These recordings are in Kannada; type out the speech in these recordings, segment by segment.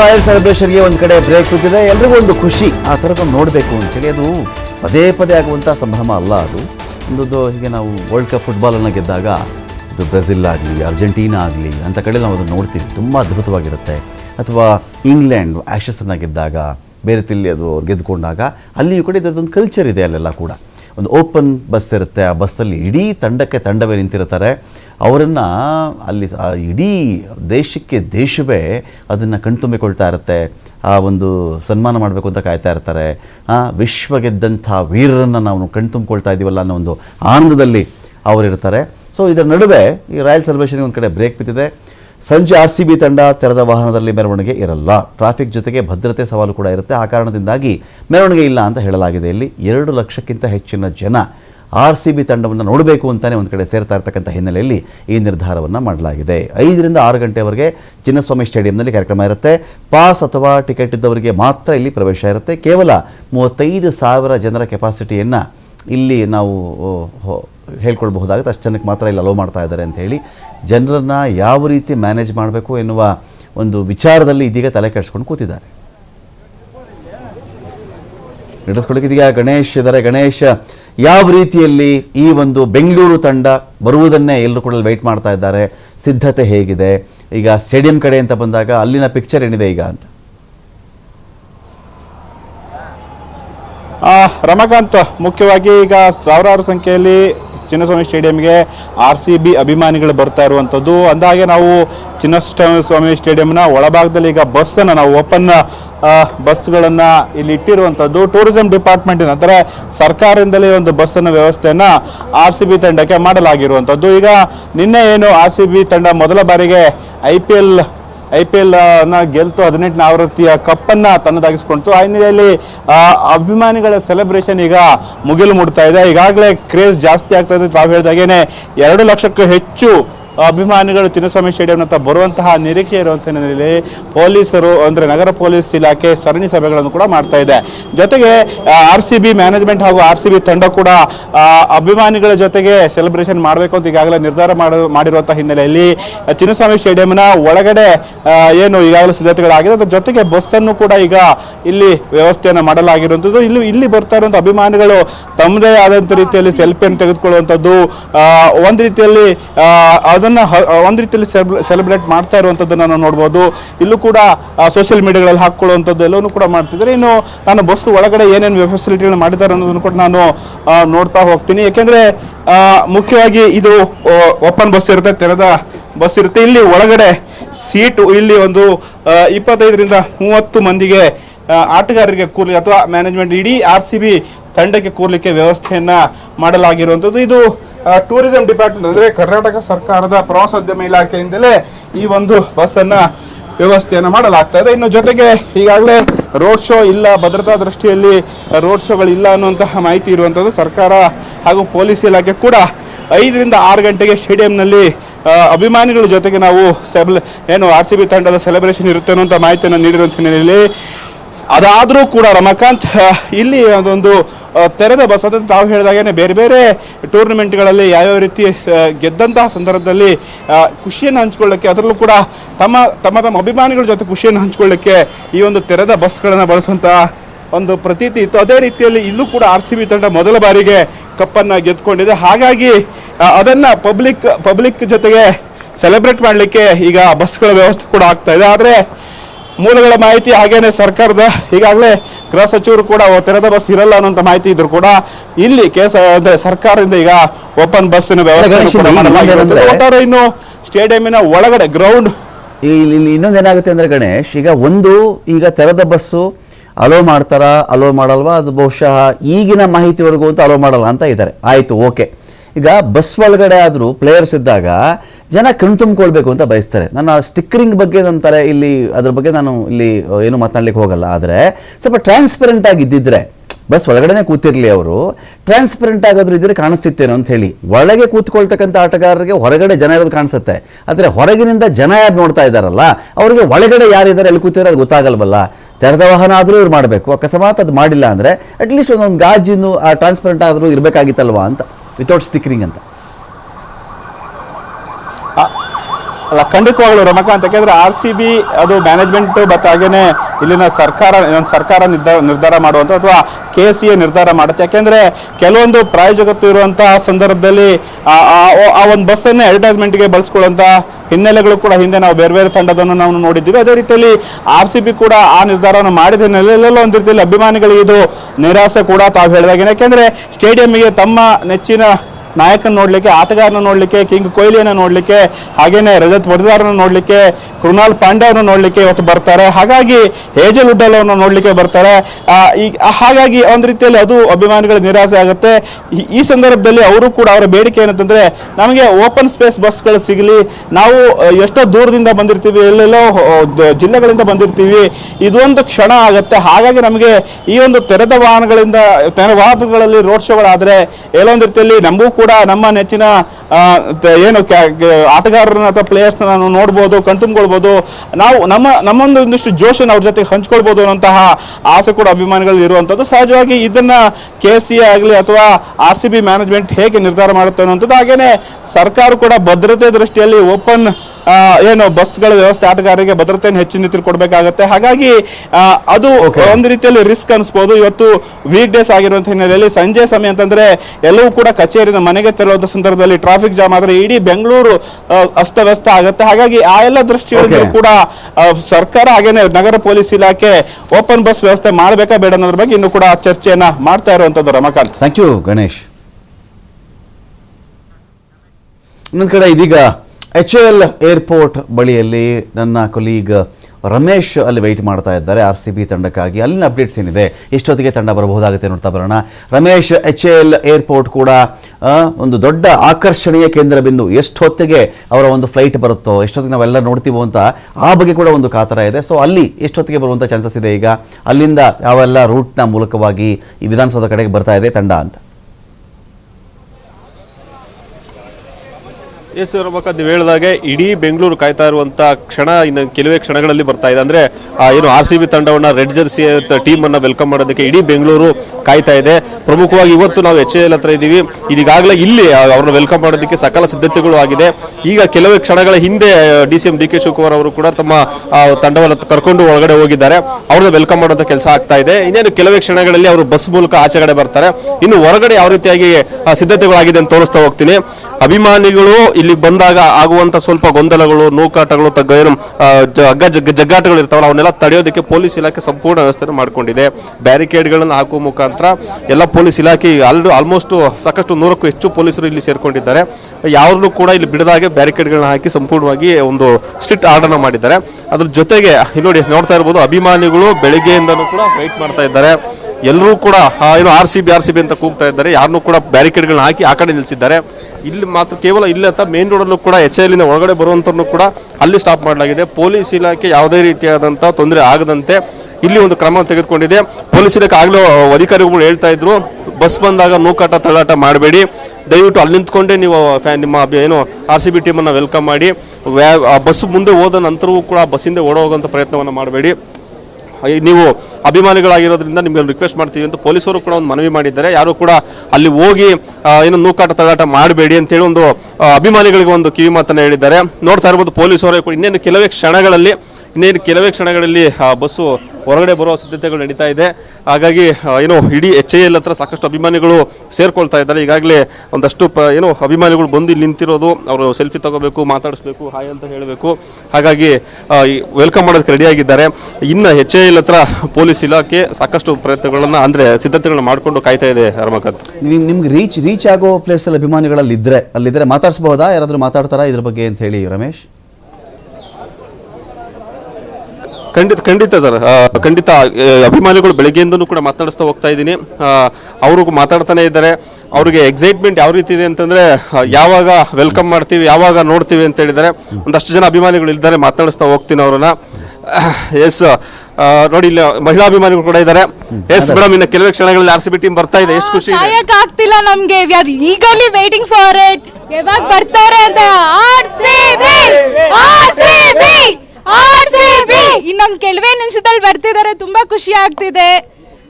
ರಾಯಲ್ ಸೆಲೆಬ್ರೇಷನ್ಗೆ ಒಂದು ಕಡೆ ಬ್ರೇಕ್ ಬಿದ್ದಿದೆ ಎಲ್ರಿಗೂ ಒಂದು ಖುಷಿ. ಆ ಥರದ್ದು ನೋಡಬೇಕು ಅಂತೇಳಿ. ಅದು ಪದೇ ಪದೇ ಆಗುವಂಥ ಸಂಭ್ರಮ ಅಲ್ಲ ಅದು. ಒಂದು ಹೀಗೆ ನಾವು ವರ್ಲ್ಡ್ ಕಪ್ ಫುಟ್ಬಾಲನ್ನು ಗೆದ್ದಾಗ ಇದು ಬ್ರೆಜಿಲ್ ಆಗಲಿ, ಅರ್ಜೆಂಟೀನಾ ಆಗಲಿ ಅಂತ ಕಡೆ ನಾವು ಅದನ್ನು ನೋಡ್ತೀವಿ. ತುಂಬ ಅದ್ಭುತವಾಗಿರುತ್ತೆ. ಅಥವಾ ಇಂಗ್ಲೆಂಡ್ ಆ್ಯಶಸನ್ನು ಗೆದ್ದಾಗ, ಬೇರೆ ತಿಲ್ಲಿ ಅದು ಗೆದ್ದುಕೊಂಡಾಗ ಅಲ್ಲಿಯೂ ಕೂಡ ಇದೊಂದು ಕಲ್ಚರ್ ಇದೆ ಅಲ್ಲೆಲ್ಲ ಕೂಡ. ಒಂದು ಓಪನ್ ಬಸ್ ಇರುತ್ತೆ. ಆ ಬಸ್ಸಲ್ಲಿ ಇಡೀ ತಂಡಕ್ಕೆ ತಂಡವೇ ನಿಂತಿರ್ತಾರೆ ಅವರನ್ನು ಅಲ್ಲಿ ಇಡೀ ದೇಶಕ್ಕೆ ದೇಶವೇ ಅದನ್ನು ಕಣ್ತುಂಬಿಕೊಳ್ತಾ ಇರುತ್ತೆ. ಆ ಒಂದು ಸನ್ಮಾನ ಮಾಡಬೇಕು ಅಂತ ಕಾಯ್ತಾ ಇರ್ತಾರೆ. ಆ ವಿಶ್ವ ಗೆದ್ದಂಥ ವೀರರನ್ನು ನಾವು ಕಣ್ತುಂಬಿಕೊಳ್ತಾ ಇದ್ದೀವಲ್ಲ ಅನ್ನೋ ಒಂದು ಆನಂದದಲ್ಲಿ ಅವರಿರ್ತಾರೆ. ಸೊ ಇದರ ನಡುವೆ ಈ ರಾಯಲ್ ಸೆಲೆಬ್ರೇಷನ್ಗೆ ಒಂದು ಕಡೆ ಬ್ರೇಕ್ ಬಿದ್ದಿದೆ. ಸಂಜೆ ಆರ್ ಸಿ ಬಿ ತಂಡ ತೆರೆದ ವಾಹನದಲ್ಲಿ ಮೆರವಣಿಗೆ ಇರಲ್ಲ. ಟ್ರಾಫಿಕ್ ಜೊತೆಗೆ ಭದ್ರತೆ ಸವಾಲು ಕೂಡ ಇರುತ್ತೆ. ಆ ಕಾರಣದಿಂದಾಗಿ ಮೆರವಣಿಗೆ ಇಲ್ಲ ಅಂತ ಹೇಳಲಾಗಿದೆ. ಇಲ್ಲಿ ಎರಡು ಲಕ್ಷಕ್ಕಿಂತ ಹೆಚ್ಚಿನ ಜನ ಆರ್ ಸಿ ಬಿ ತಂಡವನ್ನು ನೋಡಬೇಕು ಅಂತಲೇ ಒಂದು ಕಡೆ ಸೇರ್ತಾ ಇರ್ತಕ್ಕಂಥ ಹಿನ್ನೆಲೆಯಲ್ಲಿ ಈ ನಿರ್ಧಾರವನ್ನು ಮಾಡಲಾಗಿದೆ. ಐದರಿಂದ ಆರು ಗಂಟೆವರೆಗೆ ಚಿನ್ನಸ್ವಾಮಿ ಸ್ಟೇಡಿಯಂನಲ್ಲಿ ಕಾರ್ಯಕ್ರಮ ಇರುತ್ತೆ. ಪಾಸ್ ಅಥವಾ ಟಿಕೆಟ್ ಇದ್ದವರಿಗೆ ಮಾತ್ರ ಇಲ್ಲಿ ಪ್ರವೇಶ ಇರುತ್ತೆ. ಕೇವಲ ಮೂವತ್ತೈದು ಸಾವಿರ ಜನರ ಕೆಪಾಸಿಟಿಯನ್ನು ಇಲ್ಲಿ ನಾವು ಹೇಳ್ಕೊಳ್ಬಹುದಾಗುತ್ತೆ. ಅಷ್ಟು ಜನಕ್ಕೆ ಮಾತ್ರ ಇಲ್ಲಿ ಅಲೋ ಮಾಡ್ತಾ ಇದ್ದಾರೆ ಅಂತ ಹೇಳಿ ಜನರನ್ನು ಯಾವ ರೀತಿ ಮ್ಯಾನೇಜ್ ಮಾಡಬೇಕು ಎನ್ನುವ ಒಂದು ವಿಚಾರದಲ್ಲಿ ಇದೀಗ ತಲೆ ಕೆಡಿಸ್ಕೊಂಡು ಕೂತಿದ್ದಾರೆ. ನಡೆಸ್ಕೊಳ್ಳಿಕ್ಕೆ ಇದೀಗ ಗಣೇಶ್ ಇದ್ದಾರೆ. ಗಣೇಶ್, ಯಾವ ರೀತಿಯಲ್ಲಿ ಈ ಒಂದು ಬೆಂಗಳೂರು ತಂಡ ಬರುವುದನ್ನೇ ಎಲ್ಲರೂ ಕೂಡ ವೆಯ್ಟ್ ಮಾಡ್ತಾ ಇದ್ದಾರೆ. ಸಿದ್ಧತೆ ಹೇಗಿದೆ? ಈಗ ಸ್ಟೇಡಿಯಂ ಕಡೆ ಅಂತ ಬಂದಾಗ ಅಲ್ಲಿನ ಪಿಕ್ಚರ್ ಏನಿದೆ ಈಗ ಅಂತ? ರಮಾಕಾಂತ್, ಮುಖ್ಯವಾಗಿ ಈಗ ಸಾವಿರಾರು ಸಂಖ್ಯೆಯಲ್ಲಿ ಚಿನ್ನಸ್ವಾಮಿ ಸ್ಟೇಡಿಯಂಗೆ ಆರ್ ಸಿ ಬಿ ಅಭಿಮಾನಿಗಳು ಬರ್ತಾ ಇರುವಂಥದ್ದು. ಅಂದಾಗೆ ನಾವು ಚಿನ್ನಸ್ವಾಮಿ ಸ್ಟೇಡಿಯಂನ ಒಳಭಾಗದಲ್ಲಿ ಈಗ ಬಸ್ಸನ್ನು ನಾವು ಓಪನ್ ಬಸ್ಗಳನ್ನು ಇಲ್ಲಿ ಇಟ್ಟಿರುವಂಥದ್ದು. ಟೂರಿಸಂ ಡಿಪಾರ್ಟ್ಮೆಂಟ್ ಅಂದರೆ ಸರ್ಕಾರದಿಂದಲೇ ಒಂದು ಬಸ್ಸನ್ನ ವ್ಯವಸ್ಥೆಯನ್ನು ಆರ್ ಸಿ ಬಿ ತಂಡಕ್ಕೆ ಮಾಡಲಾಗಿರುವಂಥದ್ದು. ಈಗ ನಿನ್ನೆ ಏನು ಆರ್ ಸಿ ಬಿ ತಂಡ ಮೊದಲ ಬಾರಿಗೆ I P L I P ಎಲ್ನ ಗೆಲ್ತು ಹದಿನೆಂಟನೇ ಆವೃತ್ತಿಯ ಕಪ್ಪನ್ನ ತನ್ನದಾಗಿಸ್ಕೊಂತು. ಆ ಹಿನ್ನೆಲೆಯಲ್ಲಿ ಅಭಿಮಾನಿಗಳ ಸೆಲೆಬ್ರೇಷನ್ ಈಗ ಮುಗಿಲು ಮುಡ್ತಾ ಇದೆ. ಈಗಾಗಲೇ ಕ್ರೇಜ್ ಜಾಸ್ತಿ ಆಗ್ತಾ ಇದೆ. ತಾವು ಹೇಳಿದಾಗೇನೆ ಎರಡು ಲಕ್ಷಕ್ಕೂ ಹೆಚ್ಚು ಅಭಿಮಾನಿಗಳು ಚಿನ್ನಸ್ವಾಮಿ ಸ್ಟೇಡಿಯಂ ಬರುವಂತಹ ನಿರೀಕ್ಷೆ ಇರುವಂತಹ ಹಿನ್ನೆಲೆಯಲ್ಲಿ ಪೊಲೀಸರು ಅಂದ್ರೆ ನಗರ ಪೊಲೀಸ್ ಇಲಾಖೆ ಸರಣಿ ಸಭೆಗಳನ್ನು ಕೂಡ ಮಾಡ್ತಾ ಇದೆ. ಜೊತೆಗೆ ಆರ್ ಸಿ ಬಿ ಮ್ಯಾನೇಜ್ಮೆಂಟ್ ಹಾಗೂ ಆರ್ ಸಿ ಬಿ ತಂಡ ಕೂಡ ಅಭಿಮಾನಿಗಳ ಜೊತೆಗೆ ಸೆಲೆಬ್ರೇಷನ್ ಮಾಡಬೇಕು ಅಂತ ಈಗಾಗಲೇ ನಿರ್ಧಾರ ಮಾಡ, ಮಾಡಿರುವಂತಹ ಹಿನ್ನೆಲೆಯಲ್ಲಿ ಚಿನ್ನಸ್ವಾಮಿ ಸ್ಟೇಡಿಯಂನ ಒಳಗಡೆ ಏನು ಈಗಾಗಲೇ ಸಿದ್ಧತೆಗಳಾಗಿದೆ ಅದರ ಜೊತೆಗೆ ಬಸ್ ಅನ್ನು ಕೂಡ ಈಗ ಇಲ್ಲಿ ವ್ಯವಸ್ಥೆಯನ್ನು ಮಾಡಲಾಗಿರುವಂಥದ್ದು. ಇಲ್ಲಿ ಇಲ್ಲಿ ಬರ್ತಾ ಇರುವಂಥ ಅಭಿಮಾನಿಗಳು ತಮ್ಮದೇ ಆದಂಥ ರೀತಿಯಲ್ಲಿ ಸೆಲ್ಫಿಯನ್ನು ತೆಗೆದುಕೊಳ್ಳುವಂಥದ್ದು ಒಂದು ರೀತಿಯಲ್ಲಿ ಅದನ್ನ ಒಂದು ರೀತಿಯಲ್ಲಿ ಸೆಲೆಬ್ರೇಟ್ ಮಾಡ್ತಾ ಇರುವಂಥದ್ದನ್ನು ನಾವು ನೋಡ್ಬೋದು. ಇಲ್ಲೂ ಕೂಡ ಸೋಷಿಯಲ್ ಮೀಡಿಯಾಗಳಲ್ಲಿ ಹಾಕೊಳ್ಳುವಂಥದ್ದು ಎಲ್ಲವೂ ಕೂಡ ಮಾಡ್ತಿದ್ದಾರೆ. ಇನ್ನು ನಾನು ಬಸ್ ಒಳಗಡೆ ಏನೇನು ಫೆಸಿಲಿಟಿಗಳನ್ನ ಮಾಡಿದ್ದಾರೆ ಅನ್ನೋದನ್ನು ಕೂಡ ನಾನು ನೋಡ್ತಾ ಹೋಗ್ತೀನಿ. ಯಾಕೆಂದ್ರೆ ಮುಖ್ಯವಾಗಿ ಇದು ಓಪನ್ ಬಸ್ ಇರುತ್ತೆ, ತೆರೆದ ಬಸ್ ಇರುತ್ತೆ. ಇಲ್ಲಿ ಒಳಗಡೆ ಸೀಟು ಇಲ್ಲಿ ಒಂದು ಇಪ್ಪತ್ತೈದರಿಂದ ಮೂವತ್ತು ಮಂದಿಗೆ ಆಟಗಾರರಿಗೆ ಕೂರ್ಲಿ ಅಥವಾ ಮ್ಯಾನೇಜ್ಮೆಂಟ್ ಇಡೀ ಆರ್ ಸಿ ಬಿ ತಂಡಕ್ಕೆ ಕೂರ್ಲಿಕ್ಕೆ ವ್ಯವಸ್ಥೆಯನ್ನ ಮಾಡಲಾಗಿರುವಂಥದ್ದು ಇದು ಟೂರಿಸಂ ಡಿಪಾರ್ಟ್ಮೆಂಟ್ ಅಂದ್ರೆ ಕರ್ನಾಟಕ ಸರ್ಕಾರದ ಪ್ರವಾಸೋದ್ಯಮ ಇಲಾಖೆಯಿಂದಲೇ ಈ ಒಂದು ಬಸ್ ಅನ್ನ ವ್ಯವಸ್ಥೆಯನ್ನು ಮಾಡಲಾಗ್ತಾ ಇದೆ. ಇನ್ನು ಜೊತೆಗೆ ಈಗಾಗಲೇ ರೋಡ್ ಶೋ ಇಲ್ಲ, ಭದ್ರತಾ ದೃಷ್ಟಿಯಲ್ಲಿ ರೋಡ್ ಶೋಗಳು ಇಲ್ಲ ಅನ್ನುವಂತಹ ಮಾಹಿತಿ ಇರುವಂಥದ್ದು ಸರ್ಕಾರ ಹಾಗೂ ಪೊಲೀಸ್ ಇಲಾಖೆ ಕೂಡ ಐದರಿಂದ ಆರು ಗಂಟೆಗೆ ಸ್ಟೇಡಿಯಂನಲ್ಲಿ ಅಭಿಮಾನಿಗಳ ಜೊತೆಗೆ ನಾವು ಸೆಬಲ್, ಏನು ಆರ್ ಸಿ ಬಿ ತಂಡದ ಸೆಲೆಬ್ರೇಷನ್ ಇರುತ್ತೆ ಅನ್ನುವಂಥ ಮಾಹಿತಿಯನ್ನು ನೀಡಿರುವಂಥ ಹಿನ್ನೆಲೆಯಲ್ಲಿ. ಅದಾದರೂ ಕೂಡ ರಮಾಕಾಂತ್ ಇಲ್ಲಿ ಅದೊಂದು ತೆರೆದ ಬಸ್ ತಾವು ಹೇಳಿದಾಗೇನೆ ಬೇರೆ ಬೇರೆ ಟೂರ್ನಮೆಂಟ್ಗಳಲ್ಲಿ ಯಾವ್ಯಾವ ರೀತಿ ಗೆದ್ದಂತಹ ಸಂದರ್ಭದಲ್ಲಿ ಖುಷಿಯನ್ನು ಹಂಚ್ಕೊಳ್ಳೋಕ್ಕೆ, ಅದರಲ್ಲೂ ಕೂಡ ತಮ್ಮ ತಮ್ಮ ತಮ್ಮ ಅಭಿಮಾನಿಗಳ ಜೊತೆ ಖುಷಿಯನ್ನು ಹಂಚಿಕೊಳ್ಳಕ್ಕೆ ಈ ಒಂದು ತೆರೆದ ಬಸ್ಗಳನ್ನು ಬಳಸುವಂತಹ ಒಂದು ಪ್ರತೀತಿ ಇತ್ತು. ಅದೇ ರೀತಿಯಲ್ಲಿ ಇಲ್ಲೂ ಕೂಡ ಆರ್ ಸಿ ಬಿ ತಂಡ ಮೊದಲ ಬಾರಿಗೆ ಕಪ್ಪನ್ನು ಗೆದ್ದುಕೊಂಡಿದೆ. ಹಾಗಾಗಿ ಅದನ್ನ ಪಬ್ಲಿಕ್ ಪಬ್ಲಿಕ್ ಜೊತೆಗೆ ಸೆಲೆಬ್ರೇಟ್ ಮಾಡಲಿಕ್ಕೆ ಈಗ ಬಸ್ಗಳ ವ್ಯವಸ್ಥೆ ಕೂಡ ಆಗ್ತಾ ಇದೆ. ಆದರೆ ಮೂಲಗಳ ಮಾಹಿತಿ ಹಾಗೇನೆ ಸರ್ಕಾರದ ಈಗಾಗಲೇ ಗೃಹ ಸಚಿವರು ಕೂಡ ತೆರೆದ ಬಸ್ ಇರಲ್ಲ ಅನ್ನೋಂಥ ಮಾಹಿತಿ ಇದ್ರು ಕೂಡ ಇಲ್ಲಿ ಕೇಸ ಅಂದ್ರೆ ಸರ್ಕಾರದಿಂದ ಈಗ ಓಪನ್ ಬಸ್ಸಿನ ವ್ಯವಸ್ಥೆ. ಒಟ್ಟಾರೆ ಇನ್ನು ಸ್ಟೇಡಿಯಂನ ಒಳಗಡೆ ಗ್ರೌಂಡ್ ಇಲ್ಲಿ ಇಲ್ಲಿ ಇನ್ನೊಂದೇನಾಗುತ್ತೆ ಅಂದ್ರೆ ಗಣೇಶ್ ಈಗ ಒಂದು ಈಗ ತೆರೆದ ಬಸ್ಸು ಅಲೋ ಮಾಡ್ತಾರಾ ಅಲೋ ಮಾಡಲ್ವಾ? ಅದು ಬಹುಶಃ ಈಗಿನ ಮಾಹಿತಿವರೆಗೂ ಅಂತ ಅಲೋ ಮಾಡಲ್ಲ ಅಂತ ಇದ್ದಾರೆ. ಆಯಿತು ಓಕೆ ಈಗ ಬಸ್ ಒಳಗಡೆ ಆದರೂ ಪ್ಲೇಯರ್ಸ್ ಇದ್ದಾಗ ಜನ ಕಣ್ತುಂಬಿಕೊಳ್ಬೇಕು ಅಂತ ಬಯಸ್ತಾರೆ. ನಾನು ಸ್ಟಿಕ್ಕರಿಂಗ್ ಬಗ್ಗೆ ನನ್ನ ತಲೆ ಇಲ್ಲಿ, ಅದ್ರ ಬಗ್ಗೆ ನಾನು ಇಲ್ಲಿ ಏನು ಮಾತನಾಡ್ಲಿಕ್ಕೆ ಹೋಗಲ್ಲ. ಆದರೆ ಸ್ವಲ್ಪ ಟ್ರಾನ್ಸ್ಪರೆಂಟ್ ಆಗಿ ಇದ್ದಿದ್ರೆ ಬಸ್ ಒಳಗಡೆನೆ ಕೂತಿರ್ಲಿ ಅವರು ಟ್ರಾನ್ಸ್ಪರೆಂಟ್ ಆಗೋದ್ರ ಇದ್ರೆ ಕಾಣಿಸ್ತಿತ್ತೇನೋ ಅಂತ ಹೇಳಿ. ಒಳಗೆ ಕೂತ್ಕೊಳ್ತಕ್ಕಂಥ ಆಟಗಾರರಿಗೆ ಹೊರಗಡೆ ಜನ ಇರೋದು ಕಾಣಿಸುತ್ತೆ. ಆದರೆ ಹೊರಗಿನಿಂದ ಜನ ಯಾರು ನೋಡ್ತಾ ಇದ್ದಾರಲ್ಲ, ಅವರಿಗೆ ಒಳಗಡೆ ಯಾರಿದ್ದಾರೆ, ಎಲ್ಲಿ ಕೂತಿರೋ ಅದು ಗೊತ್ತಾಗಲ್ವಲ್ಲ. ತೆರೆದ ವಾಹನ ಆದರೂ ಇವ್ರು ಮಾಡಬೇಕು. ಅಕಸ್ಮಾತ್ ಅದು ಮಾಡಿಲ್ಲ ಅಂದರೆ ಅಟ್ಲೀಸ್ಟ್ ಒಂದೊಂದು ಗಾಜಿನ, ಆ ಟ್ರಾನ್ಸ್ಪರೆಂಟ್ ಆದರೂ ಇರಬೇಕಾಗಿತ್ತಲ್ವಾ ಅಂತ. ವಿತೌಟ್ ಸ್ಟಿಕ್ಕರಿಂಗ್ ಅಂತ ಅಲ್ಲ, ಖಂಡಿತವಾಗಲು ರಮಕ ಅಂತ ಯಾಕೆಂದ್ರೆ ಆರ್ ಸಿ ಬಿ ಅದು ಮ್ಯಾನೇಜ್ಮೆಂಟ್ ಮತ್ತು ಹಾಗೇನೆ ಇಲ್ಲಿನ ಸರ್ಕಾರ, ಇನ್ನೊಂದು ಸರ್ಕಾರ ನಿರ್ಧಾರ ನಿರ್ಧಾರ ಮಾಡುವಂಥ ಅಥವಾ ಕೆ ಸಿ ಎ ನಿರ್ಧಾರ ಮಾಡುತ್ತೆ. ಯಾಕೆಂದ್ರೆ ಕೆಲವೊಂದು ಪ್ರಾಯೋಜಕತ್ವ ಇರುವಂತಹ ಸಂದರ್ಭದಲ್ಲಿ ಆ- ಒಂದು ಬಸ್ಸನ್ನೇ ಅಡ್ವರ್ಟೈಸ್ಮೆಂಟ್ಗೆ ಬಳಸ್ಕೊಳ್ಳುವಂಥ ಹಿನ್ನೆಲೆಗಳು ಕೂಡ ಹಿಂದೆ ನಾವು ಬೇರೆ ಬೇರೆ ತಂಡದನ್ನು ನಾವು ನೋಡಿದ್ದೀವಿ. ಅದೇ ರೀತಿಯಲ್ಲಿ ಆರ್ ಸಿ ಬಿ ಕೂಡ ಆ ನಿರ್ಧಾರವನ್ನು ಮಾಡಿದ ಹಿನ್ನೆಲೆಯಲ್ಲೂ ಒಂದು ರೀತಿಯಲ್ಲಿ ಅಭಿಮಾನಿಗಳಿಗೆ ಇದು ನಿರಾಸೆ ಕೂಡ ತಾವು ಹೇಳಿದಾಗ ಯಾಕೆಂದ್ರೆ ಸ್ಟೇಡಿಯಂಗೆ ತಮ್ಮ ನೆಚ್ಚಿನ ನಾಯಕನ ನೋಡಲಿಕ್ಕೆ ಆಟಗಾರನ ನೋಡಲಿಕ್ಕೆ ಕಿಂಗ್ ಕೊಹ್ಲಿಯನ್ನು ನೋಡಲಿಕ್ಕೆ ಹಾಗೇನೆ ರಜತ್ ವಡ್ದಾರನ ನೋಡ್ಲಿಕ್ಕೆ ಕೃಣಾಲ್ ಪಾಂಡ್ಯವನ್ನು ನೋಡ್ಲಿಕ್ಕೆ ಇವತ್ತು ಬರ್ತಾರೆ. ಹಾಗಾಗಿ ಹೇಜಲ್ ಉಡ್ಡಲ್ ಅವರನ್ನು ನೋಡ್ಲಿಕ್ಕೆ ಬರ್ತಾರೆ. ಆ, ಈ ಹಾಗಾಗಿ ಒಂದು ರೀತಿಯಲ್ಲಿ ಅದು ಅಭಿಮಾನಿಗಳ ನಿರಾಸೆ ಆಗುತ್ತೆ. ಈ- ಸಂದರ್ಭದಲ್ಲಿ ಅವರು ಕೂಡ ಅವರ ಬೇಡಿಕೆ ಏನಂತಂದ್ರೆ ನಮಗೆ ಓಪನ್ ಸ್ಪೇಸ್ ಬಸ್ಗಳು ಸಿಗಲಿ. ನಾವು ಎಷ್ಟೋ ದೂರದಿಂದ ಬಂದಿರ್ತೀವಿ ಎಲ್ಲೆಲ್ಲೋ ಜಿಲ್ಲೆಗಳಿಂದ ಬಂದಿರ್ತೀವಿ. ಇದೊಂದು ಕ್ಷಣ ಆಗುತ್ತೆ. ಹಾಗಾಗಿ ನಮಗೆ ಈ ಒಂದು ತೆರೆದ ವಾಹನಗಳಿಂದ ತೆರೆದ ವಾಹನಗಳಲ್ಲಿ ರೋಡ್ ಶೋಗಳಾದ್ರೆ ಎಲ್ಲೊಂದು ರೀತಿಯಲ್ಲಿ ನಮಗೂ ಕೂಡ ನಮ್ಮ ನೆಚ್ಚಿನ ಏನು ಆಟಗಾರರನ್ನ ಅಥವಾ ಪ್ಲೇಯರ್ಸ್ನ ನಾವು ನೋಡ್ಬೋದು ಕಣ್ತುಂಬ್ಕೊಳ್ಬೋದು. ನಾವು ನಮ್ಮ ನಮ್ಮೊಂದು ಒಂದಿಷ್ಟು ಜೋಶನ್ನು ಅವ್ರ ಜೊತೆಗೆ ಹಂಚ್ಕೊಳ್ಬೋದು ಅನ್ನೋಂತಹ ಆಸೆ ಕೂಡ ಅಭಿಮಾನಿಗಳು ಇರುವಂಥದ್ದು. ಸಹಜವಾಗಿ ಇದನ್ನ ಕೆ ಸಿ ಆಗಲಿ ಅಥವಾ ಆರ್ ಸಿ ಬಿ ಮ್ಯಾನೇಜ್ಮೆಂಟ್ ಹೇಗೆ ನಿರ್ಧಾರ ಮಾಡುತ್ತೆ ಅನ್ನೋಂಥದ್ದು ಹಾಗೇನೆ ಸರ್ಕಾರ ಕೂಡ ಭದ್ರತೆ ದೃಷ್ಟಿಯಲ್ಲಿ ಓಪನ್ ಏನು ಬಸ್ಗಳ ವ್ಯವಸ್ಥೆ ಆಟಗಾರರಿಗೆ ಭದ್ರತೆಯನ್ನು ಹೆಚ್ಚಿನ ರೀತಿಯಲ್ಲಿ ಕೊಡಬೇಕಾಗತ್ತೆ. ಹಾಗಾಗಿ ಅದು ಒಂದು ರೀತಿಯಲ್ಲಿ ರಿಸ್ಕ್ ಅನಿಸ್ಬೋದು. ಇವತ್ತು ವೀಕ್ ಡೇಸ್ ಆಗಿರುವಂತ ಹಿನ್ನೆಲೆಯಲ್ಲಿ ಸಂಜೆ ಸಮಯ ಅಂತಂದ್ರೆ ಎಲ್ಲವೂ ಕೂಡ ಕಚೇರಿಯಿಂದ ಮನೆಗೆ ತೆರಳುವಂತ ಸಂದರ್ಭದಲ್ಲಿ ಟ್ರಾಫಿಕ್ ಜಾಮ್ ಆದ್ರೆ ಇಡೀ ಬೆಂಗಳೂರು ಅಸ್ತವ್ಯಸ್ತ ಆಗುತ್ತೆ. ಹಾಗಾಗಿ ಆ ಎಲ್ಲ ದೃಷ್ಟಿಯಿಂದ ಕೂಡ ಸರ್ಕಾರ ಹಾಗೇನೆ ನಗರ ಪೊಲೀಸ್ ಇಲಾಖೆ ಓಪನ್ ಬಸ್ ವ್ಯವಸ್ಥೆ ಮಾಡಬೇಕಾ ಬೇಡ ಅನ್ನೋದ್ರ ಬಗ್ಗೆ ಇನ್ನು ಕೂಡ ಚರ್ಚೆಯನ್ನ ಮಾಡ್ತಾ ಇರುವಂತದ್ದು ರಮಾಕಾಂತ್. Thank you Ganesh. ಇನ್ನೊಂದು ಕಡೆ ಇದೀಗ ಎಚ್ ಎಲ್ ಏರ್ಪೋರ್ಟ್ ಬಳಿಯಲ್ಲಿ ನನ್ನ ಕೊಲೀಗ್ ರಮೇಶ್ ಅಲ್ಲಿ ವೆಯ್ಟ್ ಮಾಡ್ತಾ ಇದ್ದಾರೆ ಆರ್ ಸಿ ಬಿ ತಂಡಕ್ಕಾಗಿ. ಅಲ್ಲಿನ ಅಪ್ಡೇಟ್ಸ್ ಏನಿದೆ? ಎಷ್ಟೊತ್ತಿಗೆ ತಂಡ ಬರಬಹುದಾಗುತ್ತೆ ನೋಡ್ತಾ ಬರೋಣ. ರಮೇಶ್ ಎಚ್ ಎಲ್ ಏರ್ಪೋರ್ಟ್ ಕೂಡ ಒಂದು ದೊಡ್ಡ ಆಕರ್ಷಣೀಯ ಕೇಂದ್ರ ಬಿಂದು. ಎಷ್ಟೊತ್ತಿಗೆ ಅವರ ಒಂದು ಫ್ಲೈಟ್ ಬರುತ್ತೋ, ಎಷ್ಟೊತ್ತಿಗೆ ನಾವೆಲ್ಲ ನೋಡ್ತೀವೋ ಅಂತ ಆ ಬಗ್ಗೆ ಕೂಡ ಒಂದು ಕಾತರ ಇದೆ. ಸೊ ಅಲ್ಲಿ ಎಷ್ಟೊತ್ತಿಗೆ ಬರುವಂಥ ಚಾನ್ಸಸ್ ಇದೆ ಈಗ? ಅಲ್ಲಿಂದ ಯಾವೆಲ್ಲ ರೂಟ್ನ ಮೂಲಕವಾಗಿ ಈ ವಿಧಾನಸೌಧ ಕಡೆಗೆ ಬರ್ತಾ ಇದೆ ತಂಡ ಅಂತ. ಎಸ್ ರಮಕಾಂತ್ ನೀವು ಹೇಳಿದಾಗೆ ಇಡೀ ಬೆಂಗಳೂರು ಕಾಯ್ತಾ ಇರುವಂತ ಕ್ಷಣ, ಇನ್ನು ಕೆಲವೇ ಕ್ಷಣಗಳಲ್ಲಿ ಬರ್ತಾ ಇದೆ. ಅಂದ್ರೆ ಏನು ಆರ್ ಸಿ ಬಿ ತಂಡವನ್ನ ರೆಡ್ ಜರ್ಸಿ ಟೀಮ್ ಅನ್ನ ವೆಲ್ಕಮ್ ಮಾಡೋದಕ್ಕೆ ಇಡೀ ಬೆಂಗಳೂರು ಕಾಯ್ತಾ ಇದೆ. ಪ್ರಮುಖವಾಗಿ ಇವತ್ತು ನಾವು ಎಚ್ ಎಲ್ ಹತ್ರ ಇದ್ದೀವಿ. ಇದೀಗಾಗಲೇ ಇಲ್ಲಿ ಅವ್ರನ್ನ ವೆಲ್ಕಮ್ ಮಾಡೋದಕ್ಕೆ ಸಕಲ ಸಿದ್ಧತೆಗಳು ಆಗಿದೆ. ಈಗ ಕೆಲವೇ ಕ್ಷಣಗಳ ಹಿಂದೆ D C M D K Shivakumar ಅವರು ಕೂಡ ತಮ್ಮ ತಂಡವನ್ನು ಕರ್ಕೊಂಡು ಒಳಗಡೆ ಹೋಗಿದ್ದಾರೆ. ಅವ್ರನ್ನ ವೆಲ್ಕಮ್ ಮಾಡುವಂತ ಕೆಲಸ ಆಗ್ತಾ ಇದೆ. ಇನ್ನೇನು ಕೆಲವೇ ಕ್ಷಣಗಳಲ್ಲಿ ಅವರು ಬಸ್ ಮೂಲಕ ಆಚೆಗಡೆ ಬರ್ತಾರೆ. ಇನ್ನು ಹೊರಗಡೆ ಯಾವ ರೀತಿಯಾಗಿ ಸಿದ್ಧತೆಗಳಾಗಿದೆ ಅಂತ ತೋರಿಸ್ತಾ ಹೋಗ್ತೀನಿ. ಅಭಿಮಾನಿಗಳು ಇಲ್ಲಿ ಬಂದಾಗ ಆಗುವಂತ ಸ್ವಲ್ಪ ಗೊಂದಲಗಳು ನೂಕಾಟಗಳು ಏನು ಆ, ಜ- ಜಗ್ಗ ಜಗ್ಗಾಟಗಳು ಇರ್ತಾವಲ್ಲ ಅವನ್ನೆಲ್ಲ ತಡೆಯೋದಕ್ಕೆ ಪೊಲೀಸ್ ಇಲಾಖೆ ಸಂಪೂರ್ಣ ವ್ಯವಸ್ಥೆಯನ್ನು ಮಾಡಿಕೊಂಡಿದೆ. ಬ್ಯಾರಿಕೇಡ್ಗಳನ್ನು ಹಾಕುವ ಮುಖಾಂತರ ಎಲ್ಲ ಪೊಲೀಸ್ ಇಲಾಖೆ ಆಲ್ರೆಡಿ ಆಲ್ಮೋಸ್ಟ್ ಸಾಕಷ್ಟು ನೂರಕ್ಕೂ ಹೆಚ್ಚು ಪೊಲೀಸರು ಇಲ್ಲಿ ಸೇರ್ಕೊಂಡಿದ್ದಾರೆ. ಯಾವ್ದು ಕೂಡ ಇಲ್ಲಿ ಬಿಡದಾಗೆ ಬ್ಯಾರಿಕೇಡ್ಗಳನ್ನ ಹಾಕಿ ಸಂಪೂರ್ಣವಾಗಿ ಒಂದು ಸ್ಟ್ರಿಕ್ಟ್ ಆರ್ಡರ್ನ ಮಾಡಿದ್ದಾರೆ. ಅದ್ರ ಜೊತೆಗೆ ನೋಡಿ ನೋಡ್ತಾ ಇರ್ಬೋದು ಅಭಿಮಾನಿಗಳು ಬೆಳಿಗ್ಗೆಯಿಂದನೂ ಕೂಡ ವೈಟ್ ಮಾಡ್ತಾ ಇದ್ದಾರೆ. ಎಲ್ಲರೂ ಕೂಡ ಏನು R C B R C B ಅಂತ ಕೂಗ್ತಾ ಇದ್ದಾರೆ. ಯಾರನ್ನೂ ಕೂಡ ಬ್ಯಾರಿಕೇಡ್ಗಳನ್ನ ಹಾಕಿ ಆ ಕಡೆ ನಿಲ್ಲಿಸಿದ್ದಾರೆ ಇಲ್ಲಿ ಮಾತ್ರ ಕೇವಲ ಇಲ್ಲಿ ಅಂತ ಮೇನ್ ರೋಡಲ್ಲೂ ಕೂಡ ಎಚ್ ಐಲಿಂದ ಒಳಗಡೆ ಬರುವಂಥವ್ರನ್ನು ಕೂಡ ಅಲ್ಲಿ ಸ್ಟಾಪ್ ಮಾಡಲಾಗಿದೆ. ಪೊಲೀಸ್ ಇಲಾಖೆ ಯಾವುದೇ ರೀತಿಯಾದಂಥ ತೊಂದರೆ ಆಗದಂತೆ ಇಲ್ಲಿ ಒಂದು ಕ್ರಮ ತೆಗೆದುಕೊಂಡಿದೆ. ಪೊಲೀಸ್ ಇಲಾಖೆ ಆಗಲೂ ಅಧಿಕಾರಿಗಳು ಹೇಳ್ತಾ ಇದ್ರು, ಬಸ್ ಬಂದಾಗ ನೂಕಾಟ ತಳ್ಳಾಟ ಮಾಡಬೇಡಿ. ದಯವಿಟ್ಟು ಅಲ್ಲಿ ನಿಂತ್ಕೊಂಡೇ ನೀವು ಫ್ಯಾನ್ ನಿಮ್ಮ ಏನು ಆರ್ ಸಿ ಬಿ ಟೀಮನ್ನು ವೆಲ್ಕಮ್ ಮಾಡಿ. ವ್ಯಾ- ಬಸ್ ಮುಂದೆ ಹೋದ ನಂತರವೂ ಕೂಡ ಬಸ್ಸಿಂದ ಓಡೋಗುವಂಥ ಪ್ರಯತ್ನವನ್ನು ಮಾಡಬೇಡಿ. ನೀವು ಅಭಿಮಾನಿಗಳಾಗಿರೋದ್ರಿಂದ ನಿಮಗೆ ರಿಕ್ವೆಸ್ಟ್ ಮಾಡ್ತೀವಿ ಅಂತ ಪೊಲೀಸರು ಕೂಡ ಒಂದು ಮನವಿ ಮಾಡಿದ್ದಾರೆ. ಯಾರು ಕೂಡ ಅಲ್ಲಿ ಹೋಗಿ ಏನು ನೂಕಾಟ ತಗಾಟ ಮಾಡಬೇಡಿ ಅಂತೇಳಿ ಒಂದು ಅಭಿಮಾನಿಗಳಿಗೆ ಒಂದು ಕಿವಿ ಮಾತನ್ನು ಹೇಳಿದ್ದಾರೆ. ನೋಡ್ತಾ ಇರ್ಬೋದು ಪೊಲೀಸರು ಕೂಡ ಇನ್ನೇನು ಕೆಲವೇ ಕ್ಷಣಗಳಲ್ಲಿ, ಇನ್ನೇನು ಕೆಲವೇ ಕ್ಷಣಗಳಲ್ಲಿ ಬಸ್ಸು ಹೊರಗಡೆ ಬರೋ ಸಿದ್ಧತೆಗಳು ನಡೀತಾ ಇದೆ. ಹಾಗಾಗಿ ಏನು, ಇಡೀ ಎಚ್ ಎಲ್ ಹತ್ರ ಸಾಕಷ್ಟು ಅಭಿಮಾನಿಗಳು ಸೇರ್ಕೊಳ್ತಾ ಇದ್ದಾರೆ. ಈಗಾಗಲೇ ಒಂದಷ್ಟು, ಪ, ಏನು, ಅಭಿಮಾನಿಗಳು ಬಂದು ಇಲ್ಲಿ ನಿಂತಿರೋದು, ಅವರು ಸೆಲ್ಫಿ ತಗೋಬೇಕು, ಮಾತಾಡಿಸ್ಬೇಕು, ಹಾಯ್ ಅಂತ ಹೇಳಬೇಕು. ಹಾಗಾಗಿ ವೆಲ್ಕಮ್ ಮಾಡೋದಕ್ಕೆ ರೆಡಿಯಾಗಿದ್ದಾರೆ ಇನ್ನು ಎಚ್ ಎಲ್ ಹತ್ರ ಪೊಲೀಸ್ ಇಲಾಖೆ ಸಾಕಷ್ಟು ಪ್ರಯತ್ನಗಳನ್ನು, ಅಂದರೆ ಸಿದ್ಧತೆಗಳನ್ನ ಮಾಡಿಕೊಂಡು ಕಾಯ್ತಾ ಇದೆ ರಮಕಾಂತ್ ನಿಮ್, ನಿಮ್ಗೆ ರೀಚ್ ರೀಚ್ ಆಗೋ ಪ್ಲೇಸಲ್ಲಿ ಅಭಿಮಾನಿಗಳಲ್ಲಿದ್ದರೆ ಅಲ್ಲಿದ್ದರೆ ಮಾತಾಡಿಸ್ಬೋದಾ ಯಾರಾದ್ರೂ ಮಾತಾಡ್ತಾರಾ ಇದ್ರ ಬಗ್ಗೆ ಅಂತ ಹೇಳಿ ರಮೇಶ್. ಖಂಡಿತ ಖಂಡಿತ ಸರ್. ಖಂಡಿತ ಅಭಿಮಾನಿಗಳು ಬೆಳಗ್ಗೆಯಿಂದನೂ ಕೂಡ ಮಾತನಾಡಿಸ್ತಾ ಹೋಗ್ತಾ ಇದ್ದೀನಿ. ಅವರು ಮಾತಾಡ್ತಾನೆ ಇದ್ದಾರೆ. ಅವ್ರಿಗೆ ಎಕ್ಸೈಟ್ಮೆಂಟ್ ಯಾವ ರೀತಿ ಇದೆ ಅಂತಂದರೆ ಯಾವಾಗ ವೆಲ್ಕಮ್ ಮಾಡ್ತೀವಿ ಯಾವಾಗ ನೋಡ್ತೀವಿ ಅಂತ ಹೇಳಿದ್ದಾರೆ ಒಂದಷ್ಟು ಜನ ಅಭಿಮಾನಿಗಳು ಇದ್ದಾರೆ ಮಾತನಾಡಿಸ್ತಾ ಹೋಗ್ತೀನಿ ಅವ್ರನ್ನ. ಎಸ್ ನೋಡಿ ಇಲ್ಲಿ ಮಹಿಳಾ ಅಭಿಮಾನಿಗಳು ಕೂಡ ಇದ್ದಾರೆ. ಎಸ್ ಮೇಡಮ್ ಇನ್ನು ಕೆಲವೇ ಕ್ಷಣಗಳಲ್ಲಿ ಆರ್ ಸಿ ಬಿ ಟೀಮ್ ಬರ್ತಾ ಇದೆ. ಎಷ್ಟು ಖುಷಿ ಕಾಯಕ್ ಆಗ್ತಿಲ್ಲ ನಮಗೆ. We are eagerly waiting for it ಯಾವಾಗ ಬರ್ತಾರೆ ಅಂತ? ಆರ್ಸಿಬಿ ಆರ್ಸಿಬಿ ಇನ್ನೊಂದ್ ಕೆಲವೇ ನಿಮಿಷದಲ್ಲಿ ಬರ್ತಿದ್ದಾರೆ ತುಂಬಾ ಖುಷಿ ಆಗ್ತಿದೆ.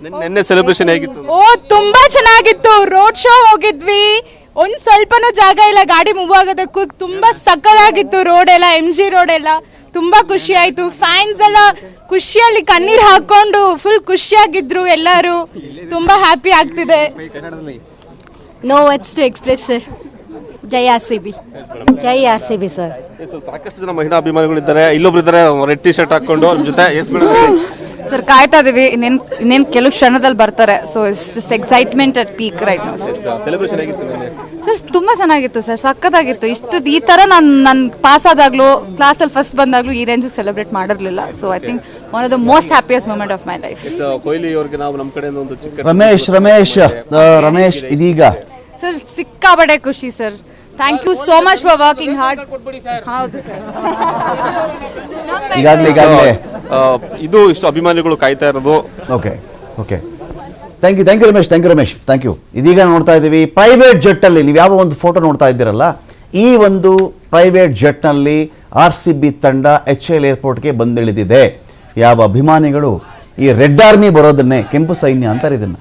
ನಿನ್ನೆ- ನಿನ್ನೆ ಸೆಲೆಬ್ರೇಷನ್ ಹೇಗಿತ್ತು? ಓ ತುಂಬಾ ಚೆನ್ನಾಗಿತ್ತು. ರೋಡ್ ಶೋ ಹೋಗಿದ್ವಿ. ಒಂದ್ ಸ್ವಲ್ಪನೂ ಜಾಗ ಇಲ್ಲ ಗಾಡಿ ಮೂವ್ ಆಗೋದಕ್ಕೂ ತುಂಬಾ ಸಕ್ಕದಾಗಿತ್ತು ರೋಡ್ ಎಲ್ಲ ಎಂ ಜಿ ರೋಡ್ ಎಲ್ಲ. ತುಂಬಾ ಖುಷಿ ಆಯ್ತು. ಫ್ಯಾನ್ಸ್ ಎಲ್ಲ ಖುಷಿಯಲ್ಲಿ ಕಣ್ಣೀರ್ ಹಾಕೊಂಡು ಫುಲ್ ಖುಷಿಯಾಗಿದ್ರು ಎಲ್ಲರೂ. ತುಂಬಾ ಹ್ಯಾಪಿ ಆಗ್ತಿದೆ. No words to express sir Jai R C B ಜೈ ಆರ್ ಸಿ ಬಿ ಸರ್ ಸಾಕಷ್ಟು ಜನ ಮಹಿಳಾ ಅಭಿಮಾನಿಗಳಿದ್ದಾರೆ. ಇಲ್ಲೊಬ್ರು ಇದ್ದಾರೆ ರೆಡ್ ಟಿ ಶರ್ಟ್ ಹಾಕೊಂಡು ಅವ್ರ ಜೊತೆ ಎಸ್ ಮೇಡಮ್ ಸರ್ ಕಾಯ್ತಾ ಇದೀವಿ. ಇನ್ನೇನು ಇನ್ನೇನು ಕೆಲವು ಕ್ಷಣದಲ್ಲಿ ಬರ್ತಾರೆ. So it's excitement at peak right ನಾವು ಸರ್ ಸೆಲೆಬ್ರೇಷನ್ ಆಗಿತ್ತು ಸರ್ ತುಂಬ ಚೆನ್ನಾಗಿತ್ತು ಸರ್ ಸಕ್ಕತ್ತಾಗಿತ್ತು ಇಷ್ಟು ಈ ಥರ ನಾನು ನನ್ನ ಪಾಸ್ ಆದಾಗಲೂ ಕ್ಲಾಸಲ್ಲಿ ಫಸ್ಟ್ ಬಂದಾಗಲೂ ಈ ರೇಂಜಿಗೆ ಸೆಲೆಬ್ರೇಟ್ ಮಾಡಿರಲಿಲ್ಲ. So I think one of the most happiest moment of my life S Kohli ಅವ್ರಿಗೆ ನಾವು ನಮ್ಮ ಕಡೆಯಿಂದ ಒಂದು ಚಿಕ್ಕ ರಮೇಶ್ ರಮೇಶ್ ರಮೇಶ್ ಇದೀಗ. ಸರ್ ಸಿಕ್ಕಾಬಡೆ ಖುಷಿ sir thank you so much for working hard ಹೌದು ಸರ್ ಈಗಾಗಲೇ ಈಗಾಗಲೇ. ಇದು ಇಷ್ಟು ಅಭಿಮಾನಿಗಳು ಕಾಯ್ತಾ ಇರೋದು. Okay okay thank you thank you Ramesh thank you Ramesh thank you ಇದೀಗ ನೋಡ್ತಾ ಇದ್ದೀವಿ ಪ್ರೈವೇಟ್ ಜೆಟ್ಟಲ್ಲಿ ನೀವು ಯಾವ ಒಂದು ಫೋಟೋ ನೋಡ್ತಾ ಇದ್ದೀರಲ್ಲ ಈ ಒಂದು ಪ್ರೈವೇಟ್ ಜೆಟ್ನಲ್ಲಿ ಆರ್ ಸಿ ಬಿ ತಂಡ ಎಚ್ ಎಲ್ ಏರ್ಪೋರ್ಟ್ಗೆ ಬಂದಿಳಿದಿದೆ. ಯಾವ ಅಭಿಮಾನಿಗಳು ಈ ರೆಡ್ ಆರ್ಮಿ ಬರೋದನ್ನೇ ಕೆಂಪು ಸೈನ್ಯ ಅಂತಾರೆ ಇದನ್ನು.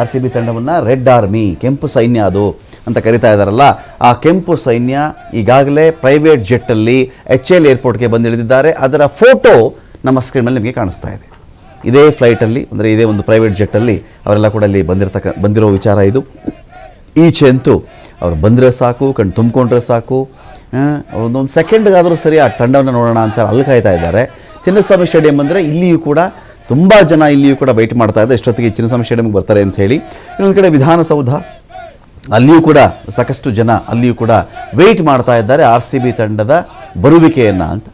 ಆರ್ ಸಿ ಬಿ ತಂಡವನ್ನು ರೆಡ್ ಆರ್ಮಿ ಕೆಂಪು ಸೈನ್ಯ ಅದು. ಅಂತ ಕರಿತಾ ಇದ್ದಾರಲ್ಲ, ಆ ಕೆಂಪು ಸೈನ್ಯ ಈಗಾಗಲೇ ಪ್ರೈವೇಟ್ ಜೆಟ್ಟಲ್ಲಿ ಎಚ್ ಎಲ್ ಏರ್ಪೋರ್ಟ್ಗೆ ಬಂದು ಇಳಿದಿದ್ದಾರೆ. ಅದರ ಫೋಟೋ ನಮ್ಮ ಸ್ಕ್ರೀನಲ್ಲಿ ನಿಮಗೆ ಕಾಣಿಸ್ತಾ ಇದೆ. ಇದೇ ಫ್ಲೈಟಲ್ಲಿ, ಅಂದರೆ ಇದೇ ಒಂದು ಪ್ರೈವೇಟ್ ಜೆಟ್ಟಲ್ಲಿ ಅವರೆಲ್ಲ ಕೂಡ ಇಲ್ಲಿ ಬಂದಿರತಕ್ಕ, ಬಂದಿರೋ ವಿಚಾರ ಇದು. ಈಚೆ ಅಂತೂ ಅವ್ರು ಬಂದರೆ ಸಾಕು ಕಣ್ಣು ತುಂಬಿಕೊಂಡ್ರೆ ಸಾಕು ಒಂದೊಂದು ಸೆಕೆಂಡ್ಗಾದರೂ ಸರಿ ಆ ತಂಡವನ್ನು ನೋಡೋಣ ಅಂತ ಅಲ್ಲಿ ಕಾಯ್ತಾ ಇದ್ದಾರೆ. ಚಿನ್ನಸ್ವಾಮಿ ಸ್ಟೇಡಿಯಂ ಅಂದರೆ ಇಲ್ಲಿಯೂ ಕೂಡ ತುಂಬ ಜನ ಇಲ್ಲಿಯೂ ಕೂಡ ವೆಯ್ಟ್ ಮಾಡ್ತಾ ಇದ್ದಾರೆ. ಎಷ್ಟೊತ್ತಿಗೆ ಚಿನ್ನಸ್ವಾಮಿ ಸ್ಟೇಡಿಯಂಗೆ ಬರ್ತಾರೆ ಅಂತ ಹೇಳಿ. ಇನ್ನೊಂದು ಕಡೆ ವಿಧಾನಸೌಧ ಅಲ್ಲಿಯೂ ಕೂಡ ಸಾಕಷ್ಟು ಜನ ಅಲ್ಲಿಯೂ ಕೂಡ ವೆಯ್ಟ್ ಮಾಡ್ತಾ ಇದ್ದಾರೆ. ಆರ್ ಸಿ ಬಿ ತಂಡದ ಬರುವಿಕೆಯನ್ನು ಅಂತ.